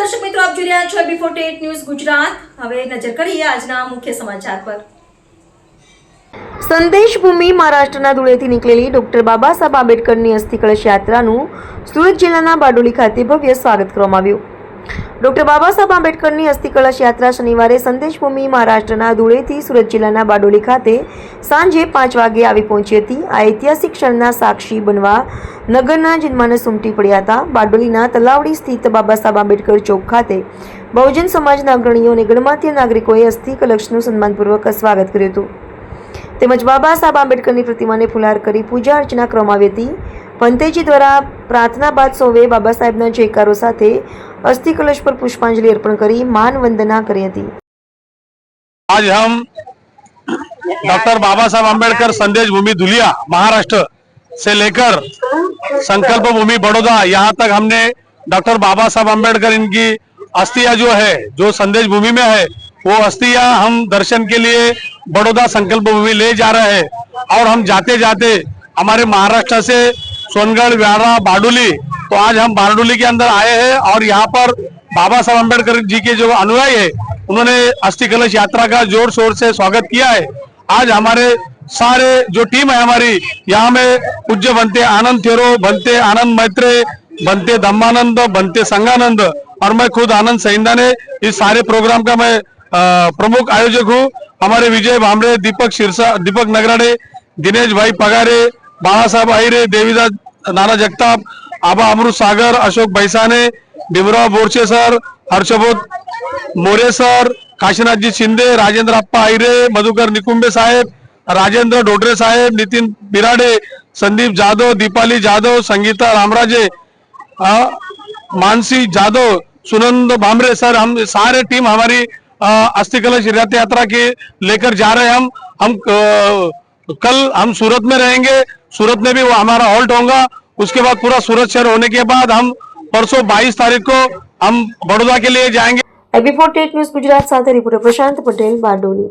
જોઈ રહ્યા છો બિફોર ટેટ ન્યૂઝ ગુજરાત. હવે નજર કરીએ આજના મુખ્ય સમાચાર પર. સંદેશ ભૂમિ મહારાષ્ટ્રના ધૂળેથી નીકળેલી ડોક્ટર બાબા સાહેબ આંબેડકરની અસ્થિ કળશ યાત્રાનું સુરત જિલ્લાના બારડોલી ખાતે ભવ્ય સ્વાગત કરવામાં આવ્યું. ડોક્ટર બાબા સાહેબ આંબેડકરની અસ્થિ કળશ યાત્રા શનિવારે સંદેશભૂમિ મહારાષ્ટ્રના ધૂળેથી સુરત જિલ્લાના બારડોલી ખાતે સાંજે પાંચ વાગે આવી પહોંચી હતી. આ ઐતિહાસિક ક્ષણના સાક્ષી બનવા નગરના જનમાનસ ઉમટી પડ્યા હતા. બારડોલીના તલાવડી સ્થિત બાબા સાહેબ આંબેડકર ચોક ખાતે બહુજન સમાજના અગ્રણીઓ અને ગણમાન્ય નાગરિકોએ અસ્થિ કલશનું સન્માનપૂર્વક સ્વાગત કર્યું હતું. તેમજ બાબા સાહેબ આંબેડકરની પ્રતિમાને ફુલાર કરી પૂજા અર્ચના કરવામાં આવી હતી. પંતેજી દ્વારા પ્રાર્થના બાદ સૌએ બાબા સાહેબના જયકારો સાથે અસ્થિ કલશ પર પુષ્પાંજલિ અર્પણ કરી માન વંદના કરી હતી आज हम डॉक्टर बाबा साहब अम्बेडकर संदेश भूमि धुलिया महाराष्ट्र से लेकर संकल्प भूमि बड़ौदा यहाँ तक हमने डॉक्टर बाबा साहब अम्बेडकर इनकी अस्थियां जो है जो संदेश भूमि में है वो अस्थियां हम दर्शन के लिए बड़ौदा संकल्प भूमि ले जा रहे हैं और हम जाते जाते हमारे महाराष्ट्र से सोनगढ़ व्यारा बारडोली तो आज हम बारडोली के अंदर आए हैं और यहाँ पर बाबा साहब अंबेडकर जी के जो अनुयायी है, उन्होंने अस्थि कलश यात्रा का ज़ोर शोर से स्वागत किया है। आज हमारे सारे जो टीम है हमारी, यहाँ में पूज्य बनते आनंद थेरो, बनते आनंद मैत्रे बनते धम्मानंद, बनते संगानंद और मैं खुद आनंद सहिंदा ने इस सारे प्रोग्राम का मैं प्रमुख आयोजक हूँ। हमारे विजय भामरे दीपक शिरसा दीपक नगराडे, दिनेश भाई पगारे बाळा साहब आहिरे देवीदास नाना जगताप आबा अमृत सागर, अशोक बैसाने भीमराव बोरचे सर, हर्षबोध मोरे सर, काशीनाथजी शिंदे, राजेंद्र अप्पा आहिरे मधुकर निकुंबे साहेब, राजेंद्र डोडरे साहेब, नितीन बिराडे, संदीप जाधव, दीपाली जाधव, संगीता रामराजे मानसी जाधव, सुनंद भामरे सर, हम सारे टीम हमारी अस्थि कलश रथ यात्रा के लेकर जा रहे हैं हम। हम कल हम सूरत में रहेंगे, सूरत में भी वो हमारा हॉल्ट होगा उसके बाद पूरा सूरत शहर होने के बाद हम परसों 22 तारीख को हम बड़ौदा के लिए जाएंगे બિફોર ટેટ ન્યૂઝ ગુજરાત સાથે રિપોર્ટર પ્રશાંત પટેલ બારડોલી